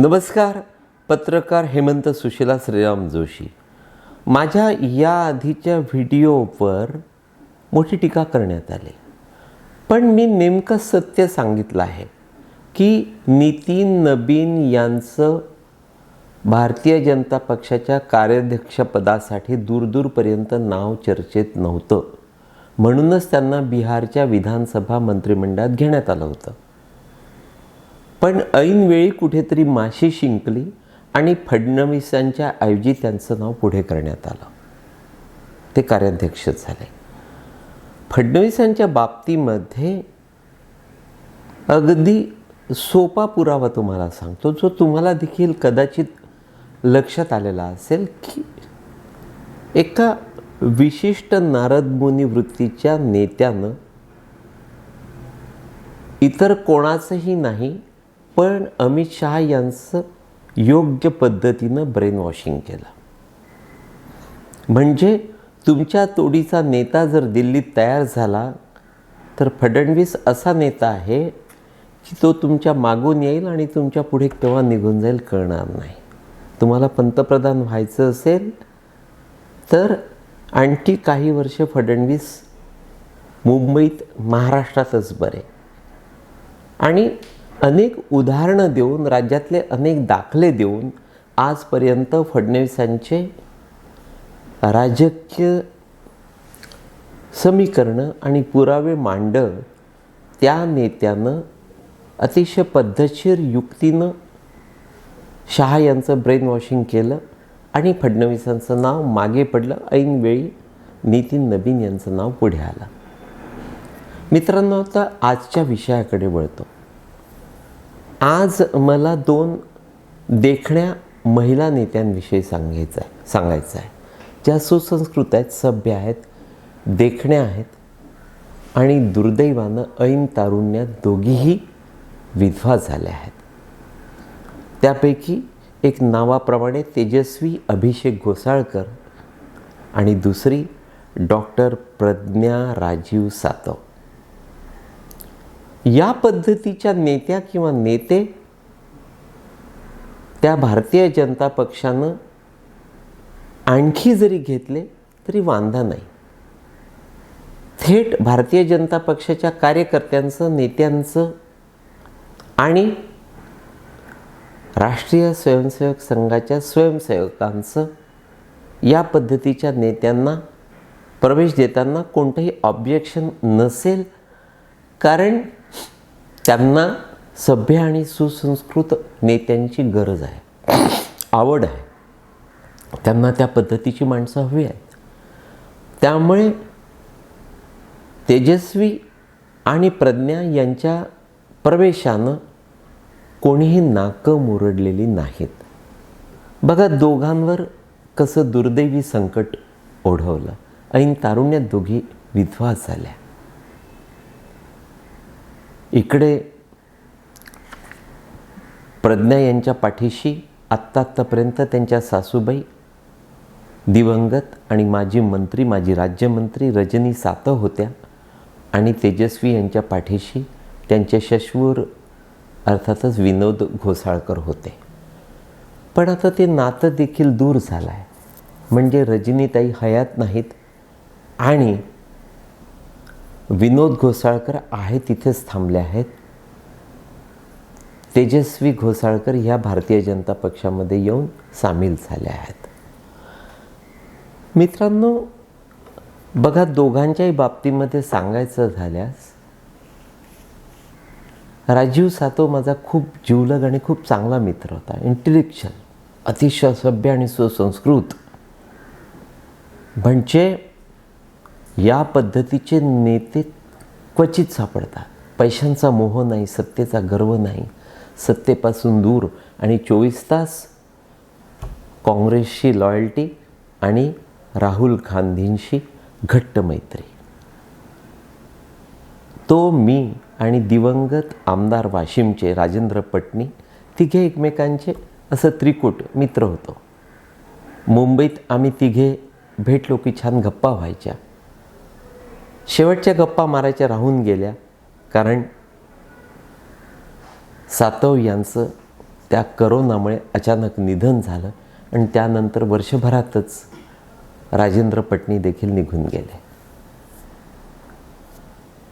नमस्कार पत्रकार हेमंत सुशीला श्रीराम जोशी. माझ्या या आधीच्या व्हिडिओवर मोठी टीका करण्यात आली. पण मी नेमकं सत्य सांगितलं आहे की नितीन नबीन यांचं भारतीय जनता पक्षाच्या कार्याध्यक्षपदासाठी दूरदूरपर्यंत नाव चर्चेत नव्हतं. म्हणूनच त्यांना बिहारच्या विधानसभा मंत्रिमंडळात घेण्यात आलं होतं. पण ऐनवेळी कुठेतरी माशी शिंकली आणि फडणवीसांच्या ऐवजी त्यांचं नाव पुढे करण्यात आलं. ते कार्याध्यक्ष झाले. फडणवीसांच्या बाबतीमध्ये अगदी सोपा पुरावा तुम्हाला सांगतो जो तुम्हाला देखील कदाचित लक्षात आलेला असेल की एका विशिष्ट नारदमुनी वृत्तीच्या नेत्यानं इतर कोणाचंही नाही पण अमित शहा यांचं योग्य पद्धतीनं ब्रेन वॉशिंग केलं. म्हणजे तुमच्या तोडीचा नेता जर दिल्लीत तयार झाला तर फडणवीस असा नेता आहे की तो तुमच्या मागून येईल आणि तुमच्यापुढे केव्हा निघून जाईल कळणार नाही. तुम्हाला पंतप्रधान व्हायचं असेल तर आणखी काही वर्ष फडणवीस मुंबईत महाराष्ट्रातच बरे. आणि अनेक उदाहरणं देऊन राज्यातले अनेक दाखले देऊन आजपर्यंत फडणवीसांचे राजकीय समीकरणं आणि पुरावे मांडं त्या नेत्यानं अतिशय पद्धतशीर युक्तीनं शहा यांचं ब्रेन वॉशिंग केलं आणि फडणवीसांचं नाव मागे पडलं. ऐनवेळी नितीन नबीन यांचं नाव पुढे आलं. मित्रांनो आता आजच्या विषयाकडे वळतो. आज मला दोन देखण्या महिला नेत्यांविषयी सांगायचं आहे सांगायचं आहे ज्या सुसंस्कृत आहेत सभ्य आहेत देखण्या आहेत आणि दुर्दैवानं ऐन तारुण्यात दोघीही विधवा झाल्या आहेत. त्यापैकी एक नावाप्रमाणे तेजस्वी अभिषेक घोसाळकर आणि दुसरी डॉक्टर प्रज्ञा राजीव सातव. या पद्धतीच्या नेत्या किंवा नेते त्या भारतीय जनता पक्षानं आणखी जरी घेतले तरी वांधा नाही. थेट भारतीय जनता पक्षाच्या कार्यकर्त्यांचं नेत्यांचं आणि राष्ट्रीय स्वयंसेवक संघाच्या स्वयंसेवकांचं या पद्धतीच्या नेत्यांना प्रवेश देताना कोणतंही ऑब्जेक्शन नसेल कारण त्यांना सभ्य आणि सुसंस्कृत नेत्यांची गरज आहे. आवड आहे. त्यांना त्या पद्धतीची माणसं हवी आहेत. त्यामुळे तेजस्वी आणि प्रज्ञा यांच्या प्रवेशानं कोणीही नाकं मुरडलेली नाहीत. बघा दोघांवर कसं दुर्दैवी संकट ओढवलं. ऐन तारुण्यात दोघी विधवा झाल्या. इकडे प्रज्ञा यांच्या पाठीशी आत्ता आत्तापर्यंत त्यांच्या सासूबाई दिवंगत आणि माजी मंत्री माजी राज्यमंत्री रजनी सातव होत्या आणि तेजस्वी यांच्या पाठीशी त्यांचे शश्वूर अर्थातच विनोद घोसाळकर होते. पण आता ते नातं देखील दूर झालं आहे म्हणजे रजनीताई हयात नाहीत आणि विनोद घोसाळकर आहे तिथेच थांबले आहेत. तेजस्वी घोसाळकर ह्या भारतीय जनता पक्षामध्ये येऊन सामील झाले आहेत. मित्रांनो बघा दोघांच्याही बाबतीमध्ये सांगायचं झाल्यास राजीव सातव माझा खूप जिवलग आणि खूप चांगला मित्र होता. इंटेलेक्च्युअल अतिशय सभ्य आणि सुसंस्कृत. म्हणजे या पद्धतीचे नेते क्वचित सापडतात. पैशांचा मोह नाही सत्तेचा गर्व नाही. सत्तेपासून दूर आणि चोवीस तास काँग्रेसशी लॉयल्टी आणि राहुल गांधींशी घट्ट मैत्री. तो मी आणि दिवंगत आमदार वाशिमचे राजेंद्र पटणी तिघे एकमेकांचे असं त्रिकूट मित्र होतो. मुंबईत आम्ही तिघे भेटलो की छान गप्पा व्हायच्या. शेवटच्या गप्पा मारायच्या राहून गेल्या. कारण सातव यांचं त्या करोनामुळे अचानक निधन झालं आणि त्यानंतर वर्षभरातच राजेंद्र पटणी देखील निघून गेले.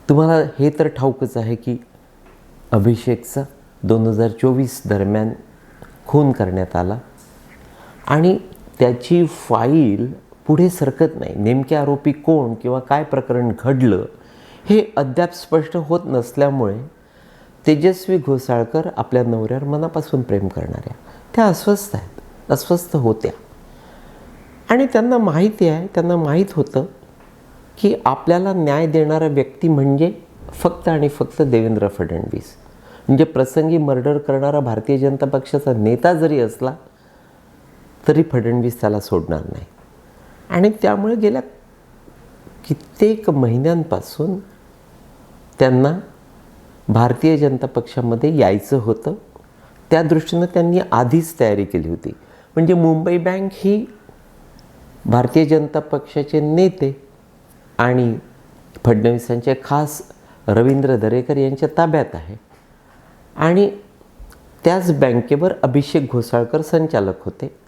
तुम्हाला हे तर ठाऊकच आहे की अभिषेकचा दोन हजार चोवीस दरम्यान खून करण्यात आला. आणि त्याची फाईल पुढे सरकत नाही. नेमके आरोपी कोण किंवा काय प्रकरण घडलं हे अद्याप स्पष्ट होत नसल्यामुळे तेजस्वी घोसाळकर आपल्या नवऱ्यावर मनापासून प्रेम करणाऱ्या त्या अस्वस्थ आहेत. अस्वस्थ होत्या. आणि त्यांना माहिती आहे त्यांना माहीत होतं की आपल्याला न्याय देणारा व्यक्ती म्हणजे फक्त आणि फक्त देवेंद्र फडणवीस. म्हणजे प्रसंगी मर्डर करणारा भारतीय जनता पक्षाचा नेता जरी असला तरी फडणवीस त्याला सोडणार नाही. आणि त्यामुळे गेल्या कित्येक महिन्यांपासून त्यांना भारतीय जनता पक्षामध्ये यायचं होतं. त्या दृष्टीनं त्यांनी आधीच तयारी केली होती. म्हणजे मुंबई बँक ही भारतीय जनता पक्षाचे नेते आणि फडणवीसांचे खास रवींद्र दरेकर यांच्या ताब्यात आहे. आणि त्याच बँकेवर अभिषेक घोसाळकर संचालक होते.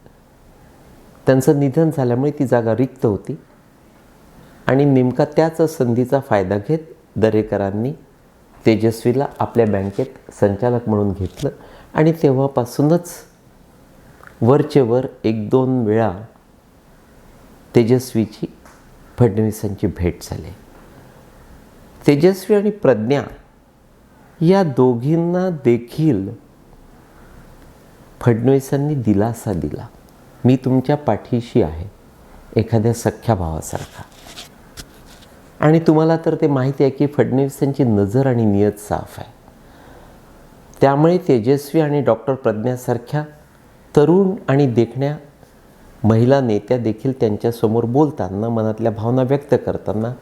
त्यांचं निधन झाल्यामुळे ती जागा रिक्त होती. आणि नेमका त्याच संधीचा फायदा घेत दरेकरांनी तेजस्वीला आपल्या बँकेत संचालक म्हणून घेतलं. आणि तेव्हापासूनच वरचे वर एक दोन वेळा तेजस्वीची फडणवीसांची भेट झाली. तेजस्वी आणि प्रज्ञा या दोघींना देखील फडणवीसांनी दिलासा दिला. मी तुमच्या पाठीशी आहे एखाद्या सख्ख्या भावासारखा. आणि तुम्हाला तर ते माहिती आहे की फडणवीसांची नजर आणि नियत साफ आहे. त्यामुळे तेजस्वी आणि डॉक्टर प्रज्ञासारख्या तरुण आणि देखण्या महिला नेत्या देखील त्यांच्यासमोर बोलताना मनातल्या भावना व्यक्त करताना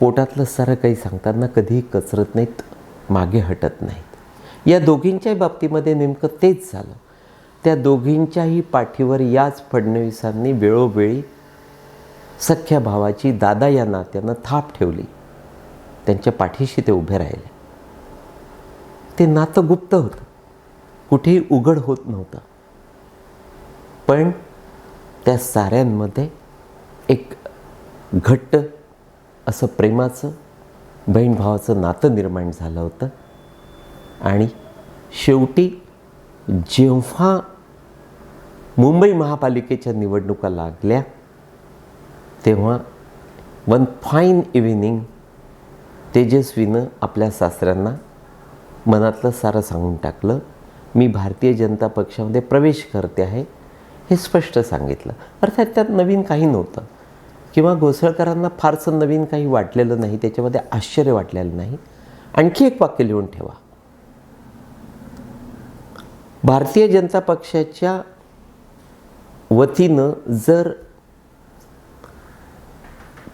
पोटातलं सारं काही सांगताना कधीही कचरत नाहीत मागे हटत नाहीत. या दोघींच्याही बाबतीमध्ये नेमकं तेच झालं. त्या दोघींच्याही पाठीवर याच फडणवीसांनी वेळोवेळी सख्या भावाची दादा या नात्यानं थाप ठेवली. त्यांच्या पाठीशी ते उभे राहिले. ते नातं गुप्त होतं. कुठेही उघड होत नव्हतं. पण त्या साऱ्यांमध्ये एक घट्ट असं प्रेमाचं बहीण भावाचं नातं निर्माण झालं होतं. आणि शेवटी जेव्हा मुंबई महापालिकेच्या निवडणुका लागल्या तेव्हा वन फाईन इव्हिनिंग तेजस्वीनं आपल्या सासऱ्यांना मनातलं सारं सांगून टाकलं मी भारतीय जनता पक्षामध्ये प्रवेश करते आहे हे स्पष्ट सांगितलं. अर्थात त्यात नवीन काही नव्हतं. किंवा घोसळकरांना फारसं नवीन काही वाटलेलं नाही त्याच्यामध्ये आश्चर्य वाटलेलं नाही. आणखी एक वाक्य लिहून ठेवा. भारतीय जनता पक्षाच्या वतीनं जर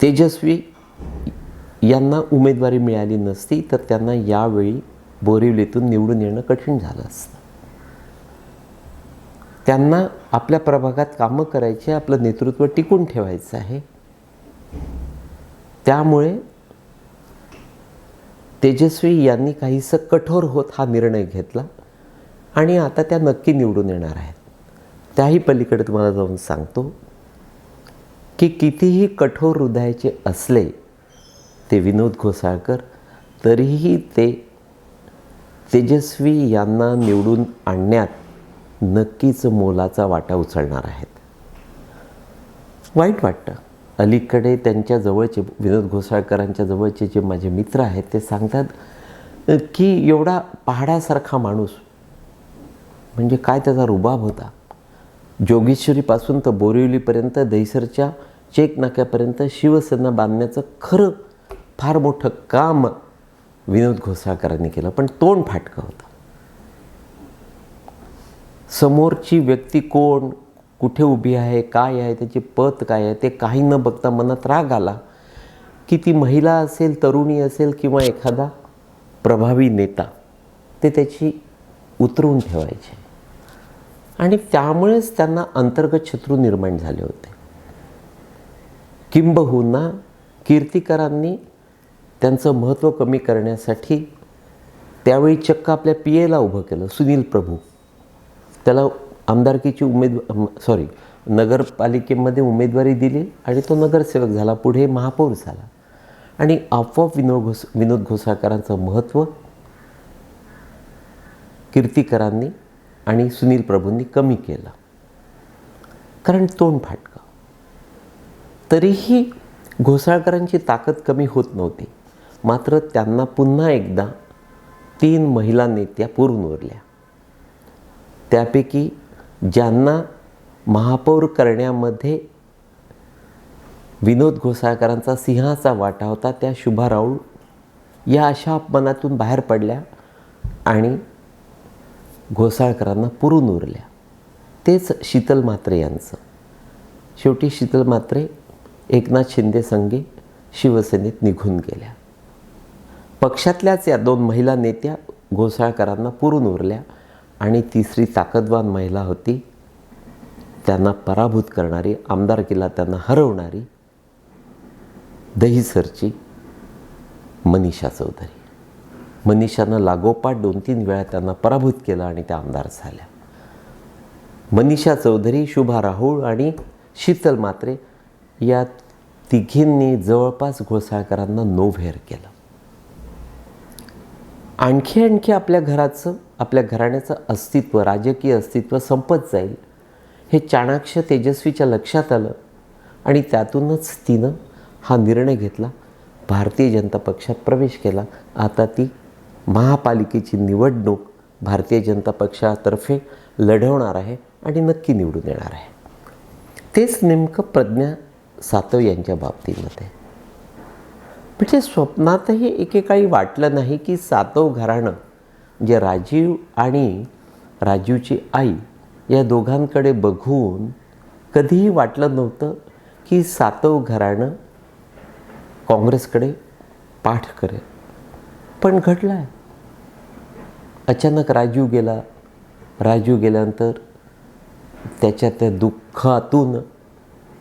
तेजस्वी यांना उमेदवारी मिळाली नसती तर त्यांना यावेळी बोरिवलीतून निवडून येणं कठीण झालं असतं. त्यांना आपल्या प्रभागात कामं करायची आपलं नेतृत्व टिकून ठेवायचं आहे. त्यामुळे तेजस्वी यांनी काहीसं कठोर होत हा निर्णय घेतला आणि आता त्या नक्की निवडून येणार आहेत. त्याही पलीकडे तुम्हाला जाऊन सांगतो की कितीही कठोर हृदयाचे असले ते विनोद घोसाळकर तरीही ते तेजस्वी यांना निवडून आणण्यात नक्कीच मोलाचा वाटा उचलणार आहेत. वाईट वाटतं. अलीकडे त्यांच्या जवळचे विनोद घोसाळकरांच्या जवळचे जे माझे मित्र आहेत ते सांगतात की एवढा पहाडासारखा माणूस म्हणजे काय त्याचा रुबाब होता? जोगेश्वरीपासून तर बोरिवलीपर्यंत दहिसरच्या चेक नाक्यापर्यंत शिवसेना बांधण्याचं खरं फार मोठं काम विनोद घोसाळकरांनी केलं. पण तोंड फाटकं होतं. समोरची व्यक्ती कोण कुठे उभी आहे काय आहे त्याची पत काय आहे ते काही न बघता मनात राग आला की ती महिला असेल तरुणी असेल किंवा एखादा प्रभावी नेता ते त्याची उतरवून ठेवायचे. आणि त्यामुळेच त्यांना अंतर्गत शत्रू निर्माण झाले होते. किंबहुना कीर्तिकरांनी त्यांचं महत्त्व कमी करण्यासाठी त्यावेळी चक्क आपल्या पी एला उभं केलं सुनील प्रभू. त्याला आमदारकीची उमेद सॉरी नगरपालिकेमध्ये उमेदवारी दिली आणि तो नगरसेवक झाला पुढे महापौर झाला. आणि आपोआप विनोद घोस विनोद घोसाळकरांचं महत्त्व कीर्तिकरांनी आणि सुनील प्रभूंनी कमी केलं. कारण तोंड फाटकं. तरीही घोसाळकरांची ताकद कमी होत नव्हती. मात्र त्यांना पुन्हा एकदा तीन महिला नेत्या पुरून उरल्या. त्यापैकी ज्यांना महापौर करण्यामध्ये विनोद घोसाळकरांचा सिंहाचा वाटा होता त्या शुभा राऊळ या अशा अपमानातून बाहेर पडल्या आणि घोसाळकरांना पुरून उरल्या. तेच शीतल म्हात्रे यांचं. शेवटी शीतल म्हात्रे एकनाथ शिंदे संघे शिवसेनेत निघून गेल्या. पक्षातल्याच या दोन महिला नेत्या घोसाळकरांना पुरून उरल्या आणि तिसरी ताकदवान महिला होती. त्यांना पराभूत करणारी आमदारकीला त्यांना हरवणारी दहीसरची मनीषा चौधरी. मनीषानं लागोपाठ दोन तीन वेळा त्यांना पराभूत केलं आणि त्या आमदार झाल्या. मनीषा चौधरी शुभा राहुळ आणि शीतल मात्रे या तिघींनी जवळपास घोसाळकरांना नोव्हेर केलं. आणखी आणखी आपल्या घराचं आपल्या घराण्याचं अस्तित्व राजकीय अस्तित्व संपत जाईल हे चाणाक्ष तेजस्वीच्या लक्षात आलं आणि त्यातूनच तिनं हा निर्णय घेतला. भारतीय जनता पक्षात प्रवेश केला. आता ती महापालिकेची निवडणूक भारतीय जनता पक्षातर्फे लढवणार आहे आणि नक्की निवडून येणार आहे. तेच नेमकं प्रज्ञा सातव यांच्या बाबतीमध्ये. म्हणजे स्वप्नातही एकेकाळी वाटलं नाही की सातव घराणं जे राजीव आणि राजीवची आई या दोघांकडे बघून कधीही वाटलं नव्हतं की सातव घराणं काँग्रेसकडे पाठ करेल. पण घडलं आहे अचानक राजीव गेला. राजू गेल्यानंतर त्याच्या त्या दुःखातून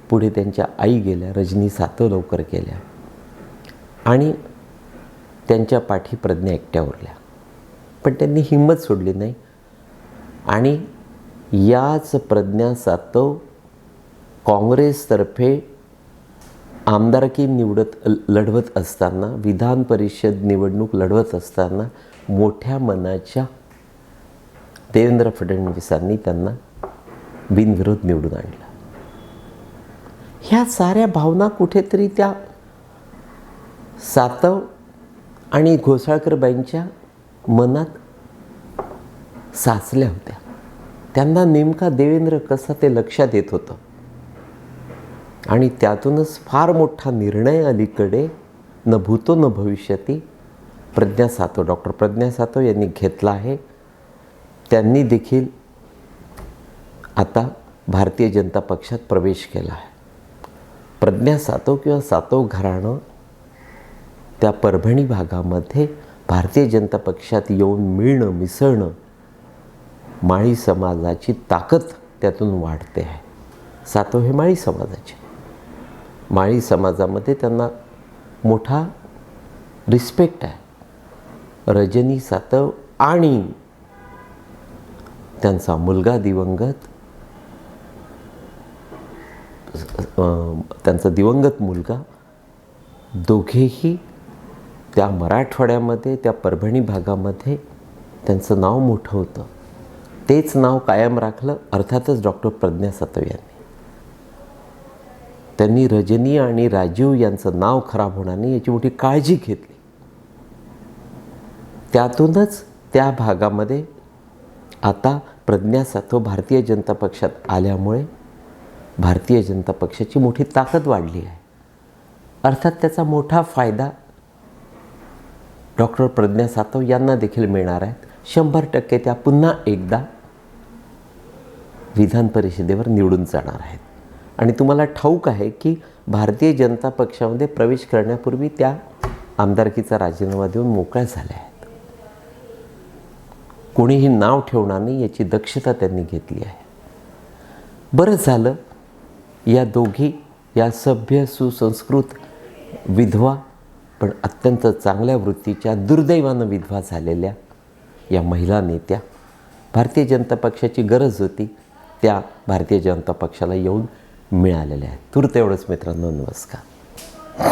पुढे त्यांच्या आई गेल्या रजनी सातव लवकर गेल्या. आणि त्यांच्या पाठी प्रज्ञा एकट्या उरल्या. पण त्यांनी हिंमत सोडली नाही. आणि याच प्रज्ञा सातव काँग्रेसतर्फे आमदारकी निवडत लढवत असताना विधान परिषद निवडणूक लढवत असताना मोठ्या मनाच्या देवेंद्र फडणवीसांनी त्यांना बिनविरोध निवडून आणलं. ह्या साऱ्या भावना कुठेतरी त्या सातव आणि घोसाळकरबाईंच्या मनात साचल्या होत्या. त्यांना नेमका देवेंद्र कसा ते लक्षात येत होतं? आणि त्यातूनच फार मोठा निर्णय अलीकडे न भूतो न भविष्यती प्रज्ञा सातव डॉक्टर प्रज्ञा सातव यांनी घेतला आहे. त्यांनी देखील आता भारतीय जनता पक्षात प्रवेश केला आहे. प्रज्ञा सातव किंवा सातव घराणं त्या परभणी भागामध्ये भारतीय जनता पक्षात येऊन मिळणं मिसळणं माळी समाजाची ताकद त्यातून वाढते आहे. सातव हे माळी समाजाचे माळी समाजामध्ये त्यांना मोठा रिस्पेक्ट आहे. रजनी सातव आणि त्यांचा मुलगा दिवंगत त्यांचा दिवंगत मुलगा दोघेही त्या मराठवाड्यामध्ये त्या परभणी भागामध्ये त्यांचं नाव मोठं होतं. तेच नाव कायम राखलं. अर्थातच डॉक्टर प्रज्ञा सातव यांनी. त्यांनी रजनी आणि राजीव यांचं नाव खराब होणार नाही याची मोठी काळजी घेतली. त्यातूनच त्या भागामध्ये आता प्रज्ञा सातव भारतीय जनता पक्षात आल्यामुळे भारतीय जनता पक्षाची मोठी ताकद वाढली आहे. अर्थात त्याचा मोठा फायदा डॉक्टर प्रज्ञा सातव यांना देखील मिळणार आहेत शंभर टक्के त्या पुन्हा एकदा विधान परिषदेवर निवडून जाणार आहेत. आणि तुम्हाला ठाऊक आहे की भारतीय जनता पक्षामध्ये प्रवेश करण्यापूर्वी त्या आमदारकीचा राजीनामा देऊन मोकळ्या झाल्या आहेत. कोणीही नाव ठेवणार नाही याची दक्षता त्यांनी घेतली आहे. बरं झालं या दोघी या सभ्य सुसंस्कृत विधवा पण अत्यंत चांगल्या वृत्तीच्या दुर्दैवानं विधवा झालेल्या या महिला नेत्या भारतीय जनता पक्षाची गरज होती. त्या भारतीय जनता पक्षाला येऊन मिळालेल्या आहेत. तूर्त एवढंच मित्रांनो नमस्कार.